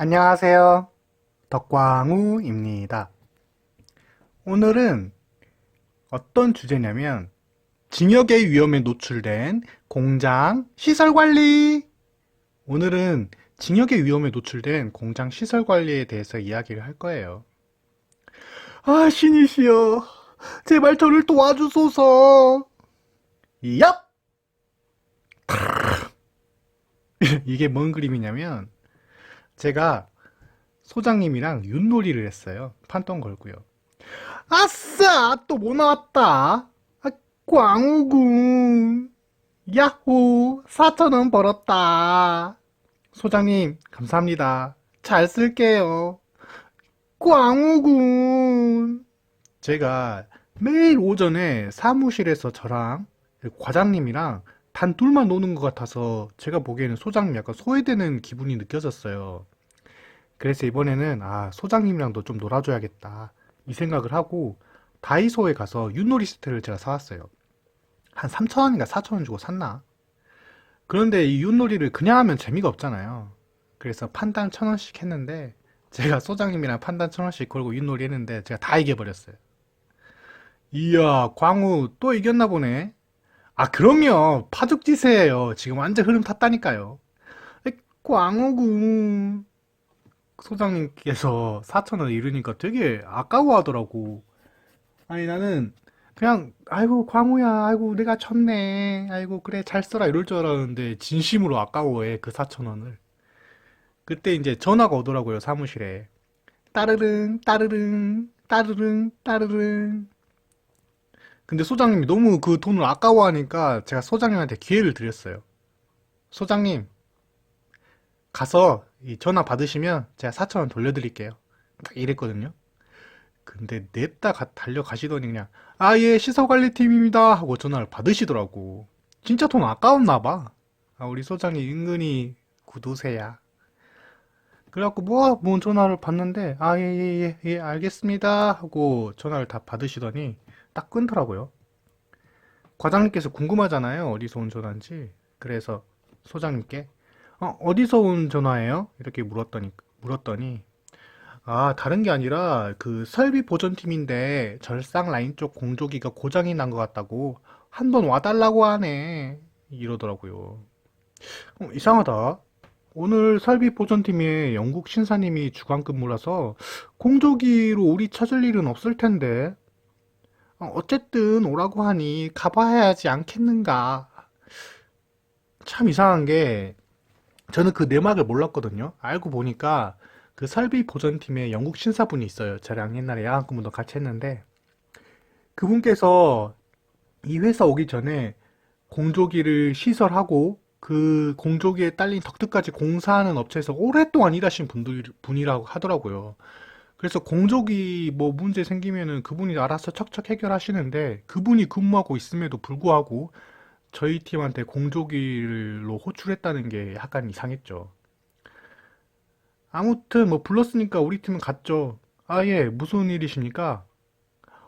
안녕하세요. 덕광우입니다. 오늘은 어떤 주제냐면 징역의 위험에 노출된 공장 시설 관리. 오늘은 징역의 위험에 노출된 공장 시설 관리에 대해서 이야기를 할 거예요. 아, 신이시여. 제발 저를 도와주소서. 얍! 이게 뭔 그림이냐면 제가 소장님이랑 윷놀이를 했어요. 판돈 걸고요. 아싸! 또 뭐 나왔다? 아, 광우군. 야호! 4천원 벌었다. 소장님, 감사합니다. 잘 쓸게요. 광우군. 제가 매일 오전에 사무실에서 저랑 과장님이랑 단 둘만 노는 것 같아서 제가 보기에는 소장님 약간 소외되는 기분이 느껴졌어요. 그래서 이번에는 아, 소장님이랑도 좀 놀아줘야겠다. 이 생각을 하고 다이소에 가서 윷놀이 세트를 제가 사왔어요. 한 3,000원인가 4,000원 주고 샀나? 그런데 이 윷놀이를 그냥 하면 재미가 없잖아요. 그래서 판단 1,000원씩 했는데 제가 소장님이랑 판단 1,000원씩 걸고 윷놀이 했는데 제가 다 이겨버렸어요. 이야, 광우 또 이겼나 보네. 아, 그럼요. 파죽지세예요. 지금 완전 흐름 탔다니까요. 에, 광우군. 소장님께서 4천원 잃으니까 되게 아까워하더라고. 아니 나는 그냥 아이고 광우야 아이고 내가 쳤네 아이고 그래 잘 써라 이럴 줄 알았는데 진심으로 아까워해 그 4천원을 그때 이제 전화가 오더라고요 사무실에 따르릉 따르릉 따르릉 따르릉 근데 소장님이 너무 그 돈을 아까워하니까 제가 소장님한테 기회를 드렸어요 소장님 가서 이 전화 받으시면 제가 4천원 돌려드릴게요. 딱 이랬거든요. 근데 냅다 가- 달려가시더니 그냥 아 예 시설관리팀입니다 하고 전화를 받으시더라고. 진짜 돈 아까웠나 봐. 아, 우리 소장이 은근히 구두쇠야. 그래갖고 뭐, 뭔 전화를 받는데 아 예 예 예 예 알겠습니다 하고 전화를 다 받으시더니 딱 끊더라고요. 과장님께서 궁금하잖아요 어디서 온 전화인지. 그래서 소장님께 어, 어디서 온 전화예요? 이렇게 물었더니, 물었더니, 아, 다른 게 아니라 그 설비 보존팀인데 절상 라인 쪽 공조기가 고장이 난 것 같다고 한 번 와달라고 하네. 이러더라고요. 어, 이상하다. 오늘 설비 보존팀에 영국 신사님이 주간 근무라서 공조기로 우리 찾을 일은 없을 텐데. 어, 어쨌든 오라고 하니 가봐야 하지 않겠는가. 참 이상한 게 저는 그 내막을 몰랐거든요. 알고 보니까 그 설비 보전팀에 영국 신사분이 있어요. 저랑 옛날에 야간 근무도 같이 했는데 그분께서 이 회사 오기 전에 공조기를 시설하고 그 공조기에 딸린 덕트까지 공사하는 업체에서 오랫동안 일하신 분들, 분이라고 하더라고요. 그래서 공조기 뭐 문제 생기면은 그분이 알아서 척척 해결하시는데 그분이 근무하고 있음에도 불구하고 저희 팀한테 공조기로 호출했다는 게 약간 이상했죠. 아무튼 뭐 불렀으니까 우리 팀은 갔죠. 아, 예, 무슨 일이십니까?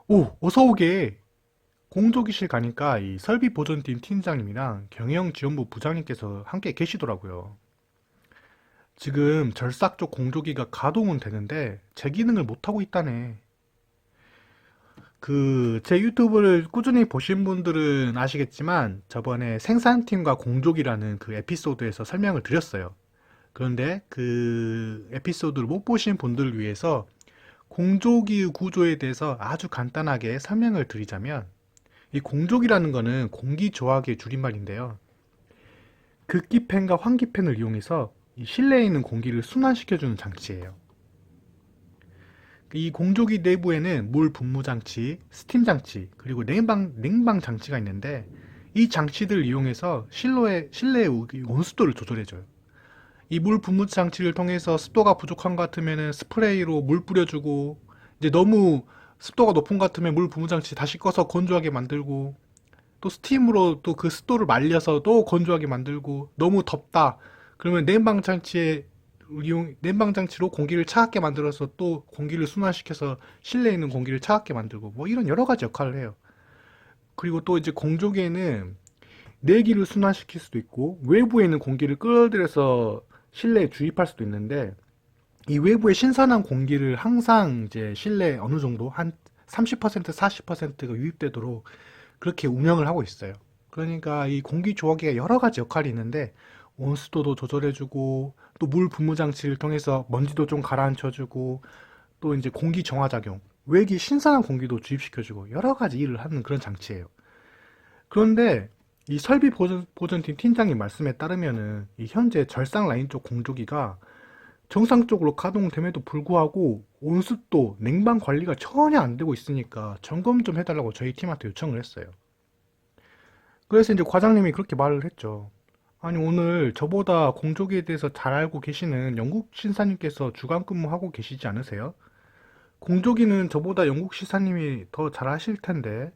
오, 어서 오게. 공조기실 가니까 이 설비 보존팀 팀장님이랑 경영 지원부 부장님께서 함께 계시더라고요. 지금 절삭 쪽 공조기가 가동은 되는데 제 기능을 못하고 있다네. 그, 제 유튜브를 꾸준히 보신 분들은 아시겠지만, 저번에 생산팀과 공족이라는 그 에피소드에서 설명을 드렸어요. 그런데 그 에피소드를 못 보신 분들을 위해서 공조기 구조에 대해서 아주 간단하게 설명을 드리자면, 이 공족이라는 거는 공기 조화기의 줄임말인데요. 극기팬과 환기팬을 이용해서 이 실내에 있는 공기를 순환시켜주는 장치예요. 이 공조기 내부에는 물 분무 장치, 스팀 장치, 그리고 냉방, 냉방 장치가 있는데 이 장치들을 이용해서 실로의, 실내의 온습도를 조절해줘요. 이 물 분무 장치를 통해서 습도가 부족한 것 같으면 스프레이로 물 뿌려주고 이제 너무 습도가 높은 것 같으면 물 분무 장치 다시 꺼서 건조하게 만들고 또 스팀으로 또 그 습도를 말려서 또 건조하게 만들고 너무 덥다 그러면 냉방 장치에 이용 냉방 장치로 공기를 차갑게 만들어서 또 공기를 순환시켜서 실내에 있는 공기를 차갑게 만들고 뭐 이런 여러 가지 역할을 해요. 그리고 또 이제 공조기에는 내기를 순환시킬 수도 있고 외부에 있는 공기를 끌어들여서 실내에 주입할 수도 있는데 이 외부의 신선한 공기를 항상 이제 실내 어느 정도 한 30% 40%가 유입되도록 그렇게 운영을 하고 있어요. 그러니까 이 공기 조화기가 여러 가지 역할이 있는데 온습도도 조절해주고 또 물 분무 장치를 통해서 먼지도 좀 가라앉혀주고 또 이제 공기 정화 작용, 외기 신선한 공기도 주입시켜주고 여러 가지 일을 하는 그런 장치예요. 그런데 이 설비 보전, 보전팀 팀장님 말씀에 따르면은 이 현재 절상 라인 쪽 공조기가 정상적으로 가동됨에도 불구하고 온습도, 냉방 관리가 전혀 안 되고 있으니까 점검 좀 해달라고 저희 팀한테 요청을 했어요. 그래서 이제 과장님이 그렇게 말을 했죠. 아니, 오늘 저보다 공조기에 대해서 잘 알고 계시는 영국 신사님께서 주간 근무하고 계시지 않으세요? 공조기는 저보다 영국 신사님이 더잘 하실 텐데.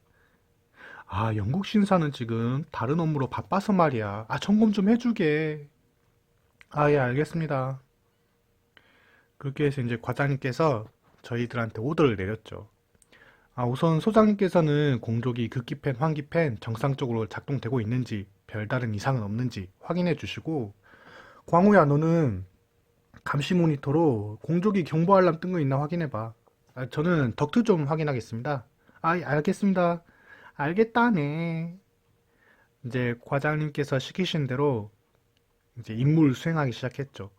아, 영국 신사는 지금 다른 업무로 바빠서 말이야. 아, 점검 좀 해주게. 아, 예, 알겠습니다. 그렇게 해서 이제 과장님께서 저희들한테 오더를 내렸죠. 아, 우선 소장님께서는 공조기 극기팬, 환기팬 정상적으로 작동되고 있는지 별다른 이상은 없는지 확인해 주시고 광우야 너는 감시 모니터로 공조기 경보 알람 뜬 거 있나 확인해 봐. 아, 저는 덕트 좀 확인하겠습니다. 아, 예, 알겠습니다. 알겠다네. 이제 과장님께서 시키신 대로 이제 임무를 수행하기 시작했죠.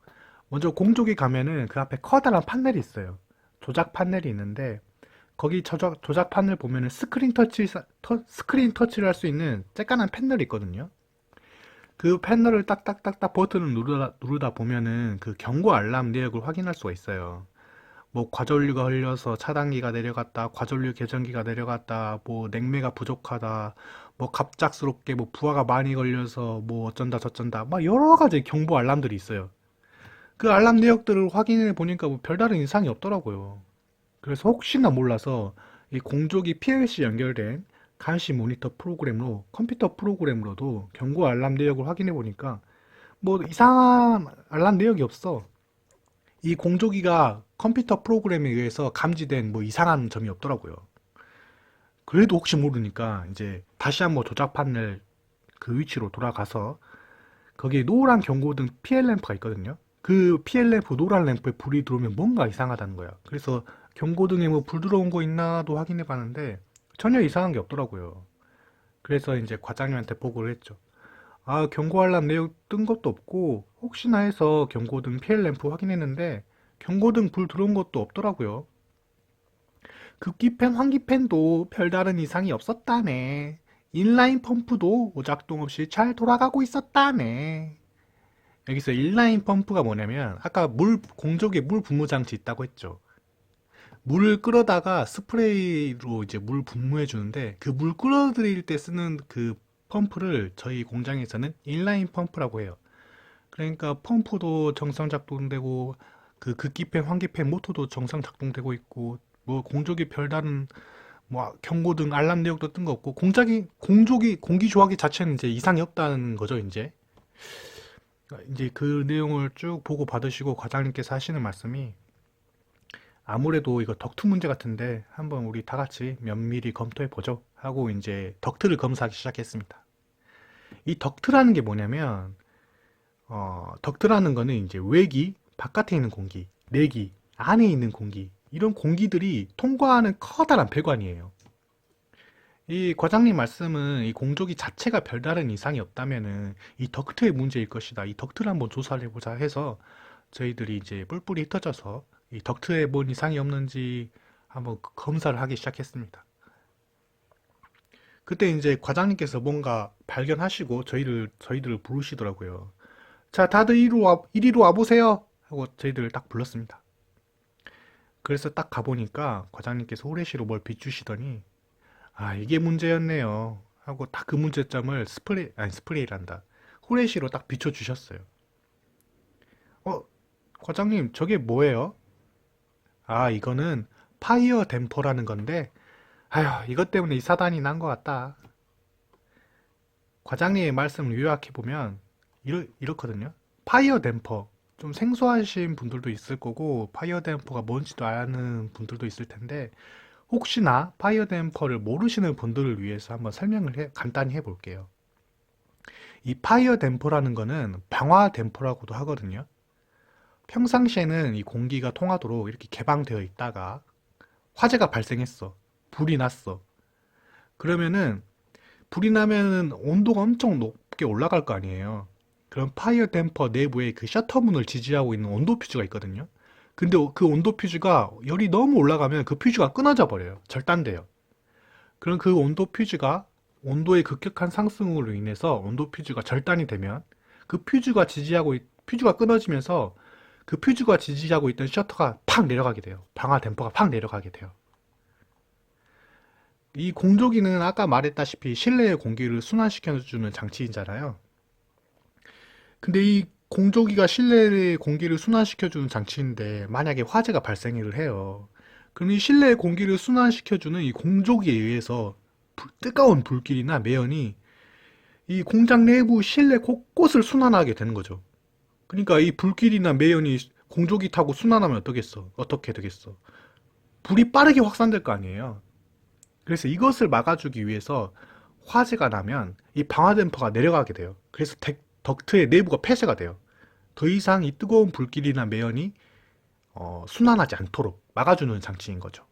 먼저 공조기 가면은 그 앞에 커다란 판넬이 있어요. 조작 판넬이 있는데 거기 조작, 조작 판넬 보면은 스크린 터치 터, 스크린 터치를 할 수 있는 쬐깐한 패널이 있거든요. 그 패널을 딱딱딱딱 버튼을 누르다, 누르다 보면은 그 경고 알람 내역을 확인할 수가 있어요. 뭐 과전류가 흘려서 차단기가 내려갔다, 과전류 개전기가 내려갔다, 뭐 냉매가 부족하다, 뭐 갑작스럽게 뭐 부하가 많이 걸려서 뭐 어쩐다 저쩐다, 막 여러 가지 경보 알람들이 있어요. 그 알람 내역들을 확인해 보니까 뭐 별다른 이상이 없더라고요. 그래서 혹시나 몰라서 이 공조기 PLC 연결된 감시 모니터 프로그램으로 컴퓨터 프로그램으로도 경고 알람 내역을 확인해 보니까 뭐 이상한 알람 내역이 없어. 이 공조기가 컴퓨터 프로그램에 의해서 감지된 뭐 이상한 점이 없더라고요. 그래도 혹시 모르니까 이제 다시 한번 조작 판넬 그 위치로 돌아가서 거기에 노란 경고등 PL 램프가 있거든요. 그 PL 램프 노란 램프에 불이 들어오면 뭔가 이상하다는 거야. 그래서 경고등에 뭐 불 들어온 거 있나도 확인해 봤는데 전혀 이상한 게 없더라고요. 그래서 이제 과장님한테 보고를 했죠. 아, 경고 알람 내역 뜬 것도 없고 혹시나 해서 경고등 PL 램프 확인했는데 경고등 불 들어온 것도 없더라고요. 급기팬, 환기팬도 별다른 이상이 없었다네. 인라인 펌프도 오작동 없이 잘 돌아가고 있었다네. 여기서 인라인 펌프가 뭐냐면 아까 물 공조기에 물 분무 장치 있다고 했죠. 물을 끌어다가 스프레이로 이제 물 분무해 주는데 그물 끌어들일 때 쓰는 그 펌프를 저희 공장에서는 인라인 펌프라고 해요. 그러니까 펌프도 정상 작동되고 그 극기팬, 환기팬 모터도 정상 작동되고 있고 뭐 공조기 별다른 뭐 경고등 알람 내역도 뜬 거 없고 공작이 공조기 공기 조화기 자체는 이제 이상이 없다는 거죠, 이제. 이제 그 내용을 쭉 보고 받으시고 과장님께서 하시는 말씀이 아무래도 이거 덕트 문제 같은데 한번 우리 다 같이 면밀히 검토해 보죠 하고 이제 덕트를 검사하기 시작했습니다. 이 덕트라는 게 뭐냐면 어, 덕트라는 거는 이제 외기, 바깥에 있는 공기, 내기, 안에 있는 공기 이런 공기들이 통과하는 커다란 배관이에요. 이 과장님 말씀은 이 공조기 자체가 별다른 이상이 없다면은 이 덕트의 문제일 것이다. 이 덕트를 한번 조사를 해보자 해서 저희들이 이제 뿔뿔이 흩어져서 이 덕트에 뭔 이상이 없는지 한번 검사를 하기 시작했습니다. 그때 이제 과장님께서 뭔가 발견하시고 저희를 저희들을 부르시더라고요. 자, 다들 이리로 와, 이리로 와 보세요. 하고 저희들을 딱 불렀습니다. 그래서 딱 가보니까 과장님께서 후레쉬로 뭘 비추시더니 아, 이게 문제였네요. 하고 딱 그 문제점을 스프레이, 아니 스프레이란다. 후레쉬로 딱 비춰주셨어요. 어, 과장님, 저게 뭐예요? 아, 이거는 파이어 댐퍼라는 건데, 아휴, 이것 때문에 이 사단이 난 것 같다. 과장님의 말씀을 요약해보면, 이렇, 이렇거든요. 파이어 댐퍼. 좀 생소하신 분들도 있을 거고, 파이어 댐퍼가 뭔지도 아는 분들도 있을 텐데, 혹시나 파이어 댐퍼를 모르시는 분들을 위해서 한번 설명을 해, 간단히 해볼게요. 이 파이어 댐퍼라는 거는 방화 댐퍼라고도 하거든요. 평상시에는 이 공기가 통하도록 이렇게 개방되어 있다가 화재가 발생했어. 불이 났어. 그러면은 불이 나면은 온도가 엄청 높게 올라갈 거 아니에요. 그럼 파이어 댐퍼 내부에 그 셔터문을 지지하고 있는 온도 퓨즈가 있거든요. 근데 그 온도 퓨즈가 열이 너무 올라가면 그 퓨즈가 끊어져 버려요. 절단돼요. 그럼 그 온도 퓨즈가 온도의 급격한 상승으로 인해서 온도 퓨즈가 절단이 되면 그 퓨즈가 지지하고 있- 퓨즈가 끊어지면서 그 퓨즈가 지지하고 있던 셔터가 팍 내려가게 돼요. 방화 댐퍼가 팍 내려가게 돼요. 이 공조기는 아까 말했다시피 실내의 공기를 순환시켜주는 장치이잖아요. 근데 이 공조기가 실내의 공기를 순환시켜주는 장치인데 만약에 화재가 발생을 해요. 그럼 이 실내의 공기를 순환시켜주는 이 공조기에 의해서 불- 뜨거운 불길이나 매연이 이 공장 내부 실내 곳곳을 순환하게 되는 거죠. 그러니까 이 불길이나 매연이 공조기 타고 순환하면 어떻겠어? 어떻게 되겠어? 불이 빠르게 확산될 거 아니에요. 그래서 이것을 막아주기 위해서 화재가 나면 이 방화댐퍼가 내려가게 돼요. 그래서 덱- 덕트의 내부가 폐쇄가 돼요. 더 이상 이 뜨거운 불길이나 매연이 어, 순환하지 않도록 막아주는 장치인 거죠.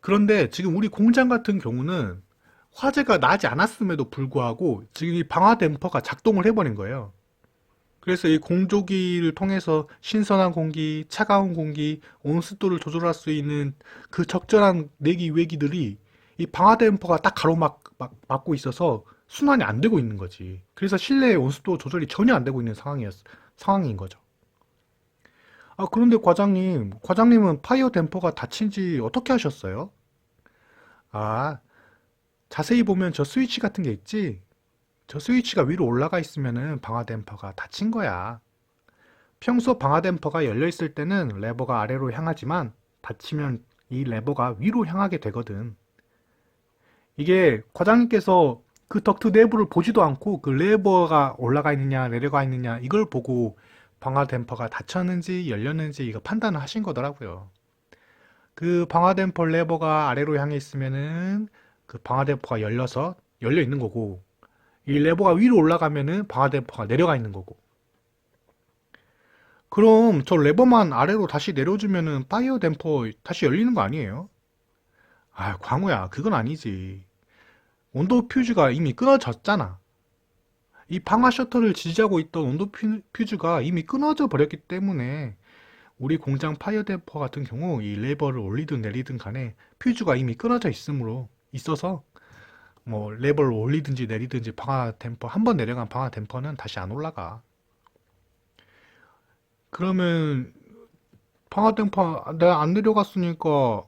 그런데 지금 우리 공장 같은 경우는 화재가 나지 않았음에도 불구하고 지금 이 방화 댐퍼가 작동을 해버린 거예요. 그래서 이 공조기를 통해서 신선한 공기, 차가운 공기, 온습도를 조절할 수 있는 그 적절한 내기 외기들이 이 방화 댐퍼가 딱 가로막 막, 막고 있어서 순환이 안 되고 있는 거지. 그래서 실내의 온습도 조절이 전혀 안 되고 있는 상황이었, 상황인 거죠. 아, 그런데 과장님, 과장님은 파이어 댐퍼가 다친 지 어떻게 하셨어요? 아, 자세히 보면 저 스위치 같은 게 있지? 저 스위치가 위로 올라가 있으면은 방화 댐퍼가 닫힌 거야. 평소 방화 댐퍼가 열려 있을 때는 레버가 아래로 향하지만 닫히면 이 레버가 위로 향하게 되거든. 이게 과장님께서 그 덕트 내부를 보지도 않고 그 레버가 올라가 있느냐 내려가 있느냐 이걸 보고 방화 댐퍼가 닫혔는지 열렸는지 이거 판단을 하신 거더라고요. 그 방화 댐퍼 레버가 아래로 향해 있으면은 그 방화 댐퍼가 열려서 열려 있는 거고 이 레버가 위로 올라가면은 방화 댐퍼가 내려가 있는 거고. 그럼 저 레버만 아래로 다시 내려주면은 파이어 댐퍼 다시 열리는 거 아니에요? 아, 광우야, 그건 아니지. 온도 퓨즈가 이미 끊어졌잖아. 이 방화 셔터를 지지하고 있던 온도 퓨- 퓨즈가 이미 끊어져 버렸기 때문에 우리 공장 파이어 댐퍼 같은 경우 이 레버를 올리든 내리든 간에 퓨즈가 이미 끊어져 있으므로 있어서 뭐 레버를 올리든지 내리든지 방화 댐퍼 한 번 내려간 방화 댐퍼는 다시 안 올라가. 그러면 방화 댐퍼 내가 안 내려갔으니까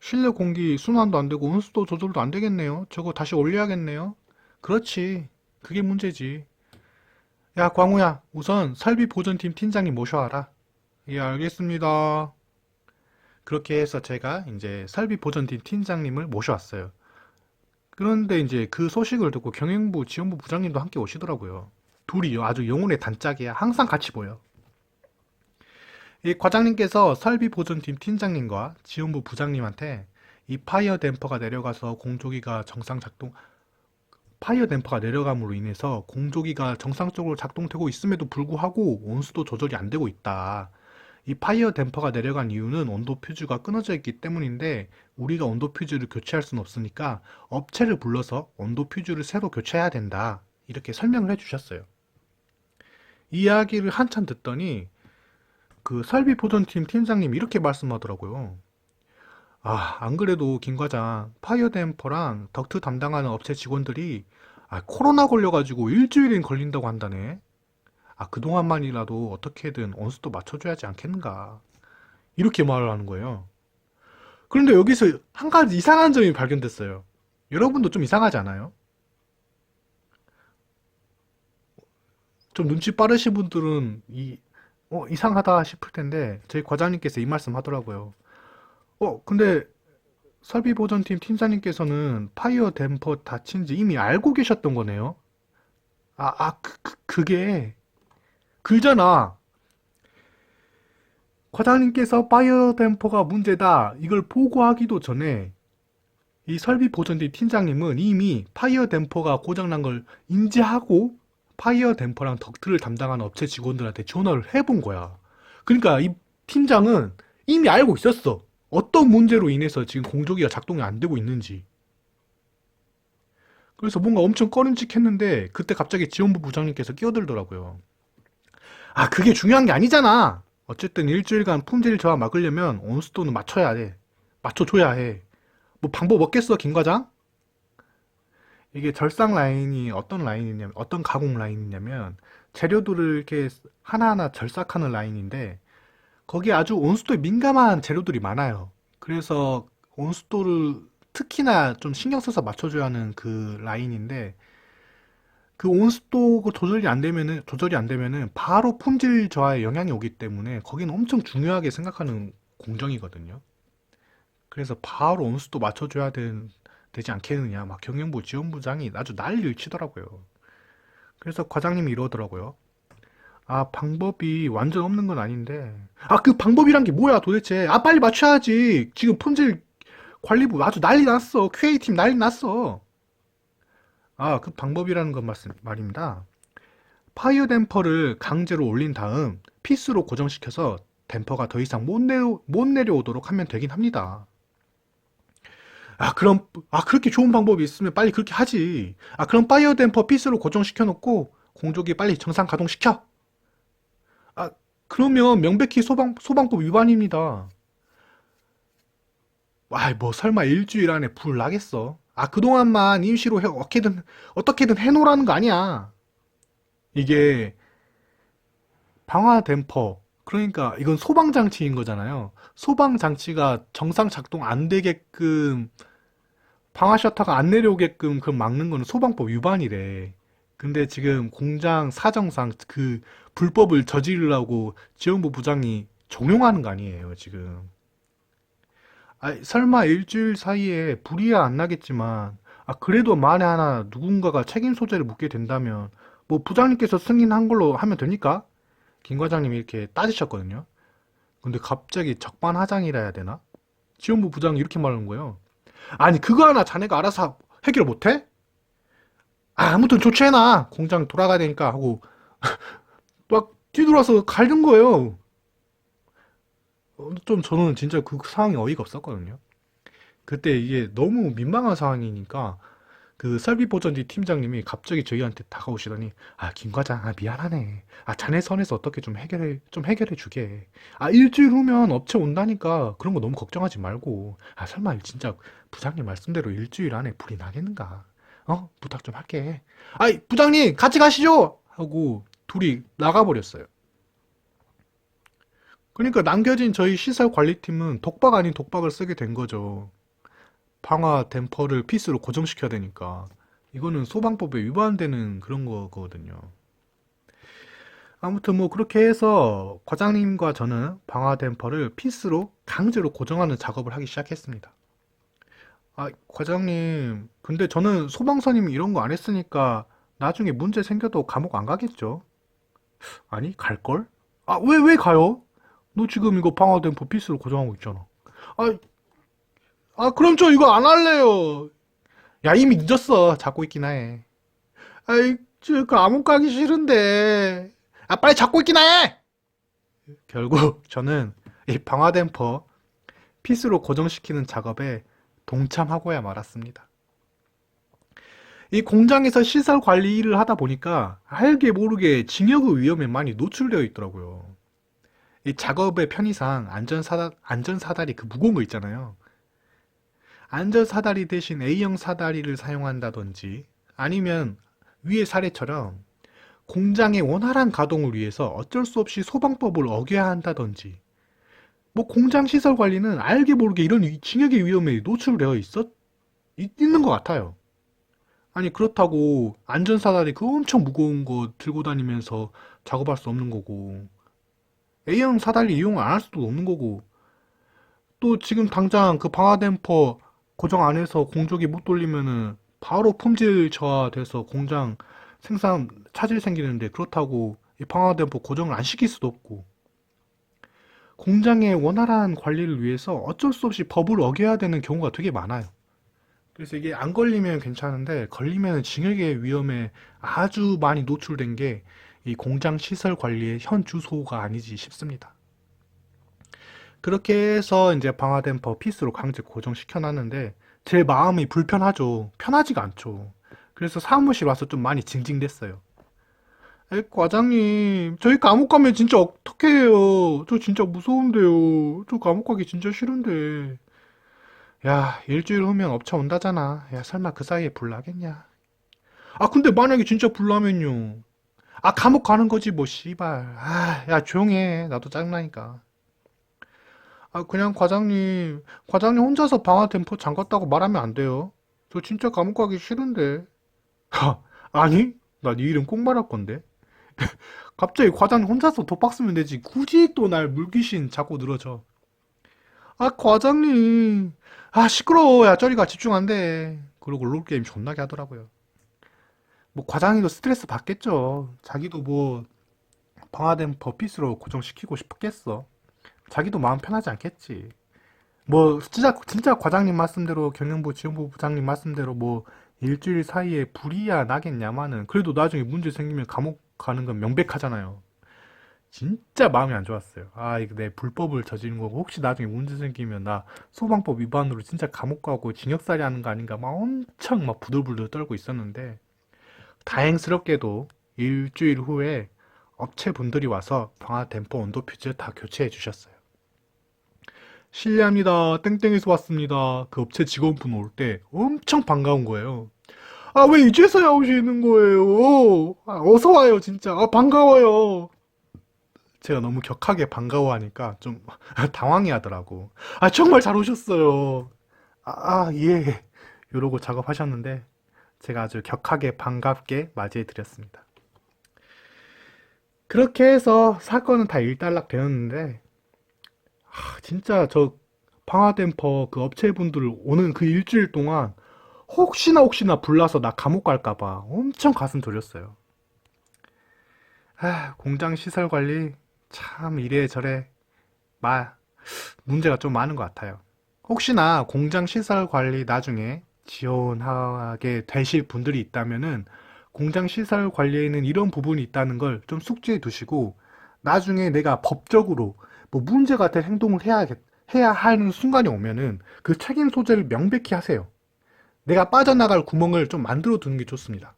실내 공기 순환도 안 되고 온습도 조절도 안 되겠네요. 저거 다시 올려야겠네요. 그렇지. 그게 문제지. 야, 광우야. 우선 설비 보존팀 팀장님 모셔와라. 예, 알겠습니다. 그렇게 해서 제가 이제 설비 보존팀 팀장님을 모셔왔어요. 그런데 이제 그 소식을 듣고 경영부, 지원부 부장님도 함께 오시더라고요. 둘이 아주 영혼의 단짝이야. 항상 같이 보여. 이 과장님께서 설비 보존팀 팀장님과 지원부 부장님한테 이 파이어 댐퍼가 내려가서 공조기가 정상 작동, 파이어 댐퍼가 내려감으로 인해서 공조기가 정상적으로 작동되고 있음에도 불구하고 온수도 조절이 안 되고 있다. 이 파이어 댐퍼가 내려간 이유는 온도 퓨즈가 끊어져 있기 때문인데 우리가 온도 퓨즈를 교체할 수는 없으니까 업체를 불러서 온도 퓨즈를 새로 교체해야 된다. 이렇게 설명을 해 주셨어요. 이 이야기를 한참 듣더니 그 설비 보존팀 팀장님이 이렇게 말씀하더라고요. 아, 안 그래도 김 과장, 파이어 댐퍼랑 덕트 담당하는 업체 직원들이 아, 코로나 걸려가지고 일주일은 걸린다고 한다네. 아, 그동안만이라도 어떻게든 온수도 맞춰줘야지 않겠는가. 이렇게 말을 하는 거예요. 그런데 여기서 한 가지 이상한 점이 발견됐어요. 여러분도 좀 이상하지 않아요? 좀 눈치 빠르신 분들은 이, 어, 이상하다 싶을 텐데, 저희 과장님께서 이 말씀 하더라고요. 어, 근데 설비 보존팀 팀장님께서는 파이어 댐퍼 다친 지 이미 알고 계셨던 거네요. 아, 아, 그, 그, 그게, 글잖아. 과장님께서 파이어 댐퍼가 문제다. 이걸 보고하기도 전에 이 설비 보존팀 팀장님은 이미 파이어 댐퍼가 고장난 걸 인지하고 파이어 댐퍼랑 덕트를 담당하는 업체 직원들한테 전화를 해본 거야. 그러니까 이 팀장은 이미 알고 있었어. 어떤 문제로 인해서 지금 공조기가 작동이 안 되고 있는지. 그래서 뭔가 엄청 꺼림칙했는데 그때 갑자기 지원부 부장님께서 끼어들더라고요. 아, 그게 중요한 게 아니잖아. 어쨌든 일주일간 품질 저하 막으려면 온수도는 맞춰야 돼. 맞춰줘야 해. 뭐 방법 없겠어, 김 과장? 이게 절삭 라인이 어떤 라인이냐면, 어떤 가공 라인이냐면, 재료들을 이렇게 하나하나 절삭하는 라인인데, 거기에 아주 온수도에 민감한 재료들이 많아요. 그래서 온수도를 특히나 좀 신경 써서 맞춰줘야 하는 그 라인인데, 그 온습도 조절이 안 되면은 조절이 안 되면은 바로 품질 저하에 영향이 오기 때문에 거기는 엄청 중요하게 생각하는 공정이거든요. 그래서 바로 온습도 맞춰줘야 되, 되지 않겠느냐 막 경영부 지원부장이 아주 난리를 치더라고요. 그래서 과장님이 이러더라고요. 아 방법이 완전 없는 건 아닌데 아 그 방법이란 게 뭐야 도대체 아 빨리 맞춰야지 지금 품질 관리부 아주 난리 났어 QA팀 난리 났어 아, 그 방법이라는 건 말씀, 말입니다. 파이어 댐퍼를 강제로 올린 다음 피스로 고정시켜서 댐퍼가 더 이상 못, 내려, 못 내려오도록 하면 되긴 합니다. 아, 그럼, 아, 그렇게 좋은 방법이 있으면 빨리 그렇게 하지. 아, 그럼 파이어 댐퍼 피스로 고정시켜 놓고 공조기 빨리 정상 가동시켜. 아, 그러면 명백히 소방, 소방법 위반입니다. 와, 뭐 설마 일주일 안에 불 나겠어? 아, 그동안만 임시로 해, 어떻게든, 어떻게든 해놓으라는 거 아니야. 이게 방화 댐퍼, 그러니까 이건 소방 장치인 거잖아요. 소방 장치가 정상 작동 안 되게끔 방화 셔터가 안 내려오게끔 그 막는 거는 소방법 위반이래. 근데 지금 공장 사정상 그 불법을 저지르려고 지원부 부장이 종용하는 거 아니에요, 지금. 아, 설마 일주일 사이에 불이야 안 나겠지만, 아, 그래도 만에 하나 누군가가 책임 소재를 묻게 된다면, 뭐 부장님께서 승인한 걸로 하면 되니까? 김 과장님이 이렇게 따지셨거든요. 근데 갑자기 적반하장이라 해야 되나? 지원부 부장이 이렇게 말하는 거예요. 아니, 그거 하나 자네가 알아서 해결 못 해? 아, 아무튼 조치해놔. 공장 돌아가야 되니까 하고, 막 뒤돌아서 갈는 거예요. 어, 좀 저는 진짜 그 상황이 어이가 없었거든요. 그때 이게 너무 민망한 상황이니까 그 설비 보전지 팀장님이 갑자기 저희한테 다가오시더니 아, 김 과장, 아, 미안하네. 아, 자네 선에서 어떻게 좀 해결해, 좀 해결해 주게. 아, 일주일 후면 업체 온다니까 그런 거 너무 걱정하지 말고. 아, 설마 진짜 부장님 말씀대로 일주일 안에 불이 나겠는가? 어? 부탁 좀 할게. 아이, 부장님, 같이 가시죠! 하고 둘이 나가버렸어요. 그러니까 남겨진 저희 시설 관리팀은 독박 아닌 독박을 쓰게 된 거죠. 방화 댐퍼를 피스로 고정시켜야 되니까. 이거는 소방법에 위반되는 그런 거거든요. 아무튼 뭐 그렇게 해서 과장님과 저는 방화 댐퍼를 피스로 강제로 고정하는 작업을 하기 시작했습니다. 아, 과장님, 근데 저는 소방서님이 이런 거 안 했으니까 나중에 문제 생겨도 감옥 안 가겠죠? 아니, 갈걸? 아, 왜, 왜 가요? 너 지금 이거 방화댐퍼 피스로 고정하고 있잖아. 아, 아, 그럼 저 이거 안 할래요. 야, 이미 늦었어. 잡고 있긴 해. 아이, 저 감옥 가기 싫은데. 아, 빨리 잡고 있긴 해! 결국 저는 이 방화댐퍼 피스로 고정시키는 작업에 동참하고야 말았습니다. 이 공장에서 시설 관리 일을 하다 보니까 알게 모르게 징역의 위험에 많이 노출되어 있더라고요. 이 작업의 편의상 안전사다, 안전사다리 그 무거운 거 있잖아요. 안전사다리 대신 A형 사다리를 사용한다든지 아니면 위의 사례처럼 공장의 원활한 가동을 위해서 어쩔 수 없이 소방법을 어겨야 한다든지 뭐 공장 시설 관리는 알게 모르게 이런 위- 징역의 위험에 노출되어 있었 있- 있는 것 같아요. 아니 그렇다고 안전사다리 그 엄청 무거운 거 들고 다니면서 작업할 수 없는 거고 A형 사다리 이용 안 할 수도 없는 거고 또 지금 당장 그 방화 댐퍼 고정 안 해서 공조기 못 돌리면은 바로 품질 저하돼서 공장 생산 차질 생기는데 그렇다고 이 방화 댐퍼 고정을 안 시킬 수도 없고 공장의 원활한 관리를 위해서 어쩔 수 없이 법을 어겨야 되는 경우가 되게 많아요. 그래서 이게 안 걸리면 괜찮은데 걸리면 징역의 위험에 아주 많이 노출된 게 이 공장 시설 관리의 현 주소가 아니지 싶습니다. 그렇게 해서 이제 방화된 버피스로 강제 고정시켜 놨는데 제 마음이 불편하죠. 편하지가 않죠. 그래서 사무실 와서 좀 많이 징징댔어요. 에, 과장님, 저희 감옥 가면 진짜 어떻게 해요? 저 진짜 무서운데요. 저 감옥 가기 진짜 싫은데. 야, 일주일 후면 업체 온다잖아. 야, 설마 그 사이에 불나겠냐? 아, 근데 만약에 진짜 불나면요. 아, 감옥 가는 거지, 뭐, 씨발. 아, 야, 조용히 해. 나도 짜증나니까. 아, 그냥 과장님, 과장님 혼자서 방화 템포 잠갔다고 말하면 안 돼요. 저 진짜 감옥 가기 싫은데. 하, 아니? 나 네 이름 꼭 말할 건데. 갑자기 과장님 혼자서 독박 쓰면 되지. 굳이 또 날 물귀신 자꾸 늘어져. 아, 과장님. 아, 시끄러워. 야, 저리가 집중 안 돼. 그러고 롤게임 존나게 하더라고요. 뭐, 과장님도 스트레스 받겠죠. 자기도 뭐, 방화된 버핏으로 고정시키고 싶겠어. 자기도 마음 편하지 않겠지. 뭐, 진짜, 진짜 과장님 말씀대로, 경영부 지원부 부장님 말씀대로 뭐, 일주일 사이에 불이야 나겠냐마는, 그래도 나중에 문제 생기면 감옥 가는 건 명백하잖아요. 진짜 마음이 안 좋았어요. 아, 이거 내 불법을 저지른 거고, 혹시 나중에 문제 생기면 나 소방법 위반으로 진짜 감옥 가고 징역살이 하는 거 아닌가 막 엄청 막 부들부들 떨고 있었는데, 다행스럽게도 일주일 후에 업체 분들이 와서 방화 댐퍼 온도 퓨즈 다 교체해 주셨어요. 실례합니다. 땡땡에서 왔습니다. 그 업체 직원분 올 때 엄청 반가운 거예요. 아, 왜 이제서야 오시는 거예요? 아, 어서 와요, 진짜. 아, 반가워요. 제가 너무 격하게 반가워하니까 좀 당황해 하더라고. 아, 정말 잘 오셨어요. 아, 아, 예. 이러고 작업하셨는데 제가 아주 격하게 반갑게 맞이해 드렸습니다. 그렇게 해서 사건은 다 일단락 되었는데 아, 진짜 저 방화댐퍼 그 업체분들 오는 그 일주일 동안 혹시나 혹시나 불나서 나 감옥 갈까 봐 엄청 가슴 졸였어요. 아, 공장 시설 관리 참 이래저래 마 문제가 좀 많은 것 같아요. 혹시나 공장 시설 관리 나중에 지원하게 되실 분들이 있다면은 공장 시설 관리에는 이런 부분이 있다는 걸 좀 숙지해 두시고 나중에 내가 법적으로 뭐 문제가 될 행동을 해야 해야 하는 순간이 오면은 그 책임 소재를 명백히 하세요. 내가 빠져나갈 구멍을 좀 만들어 두는 게 좋습니다.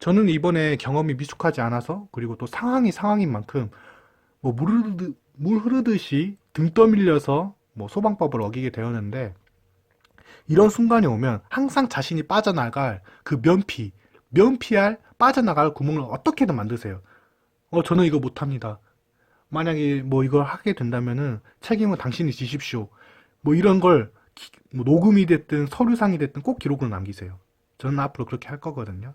저는 이번에 경험이 미숙하지 않아서 그리고 또 상황이 상황인 만큼 뭐 물 흐르듯이 등 떠밀려서 뭐 소방법을 어기게 되었는데 이런 순간이 오면 항상 자신이 빠져나갈 그 면피, 면피할 빠져나갈 구멍을 어떻게든 만드세요. 어, 저는 이거 못합니다. 만약에 뭐 이걸 하게 된다면은 책임은 당신이 지십시오. 뭐 이런 걸 기- 뭐 녹음이 됐든 서류상이 됐든 꼭 기록을 남기세요. 저는 앞으로 그렇게 할 거거든요.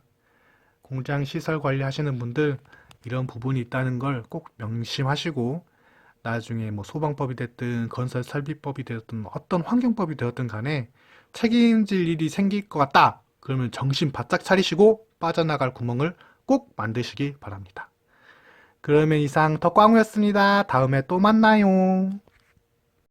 공장 시설 관리 하시는 분들 이런 부분이 있다는 걸 꼭 명심하시고 나중에 뭐 소방법이 됐든 건설 설비법이 되었든 어떤 환경법이 되었든 간에 책임질 일이 생길 것 같다. 그러면 정신 바짝 차리시고 빠져나갈 구멍을 꼭 만드시기 바랍니다. 그러면 이상 덕광우였습니다. 다음에 또 만나요.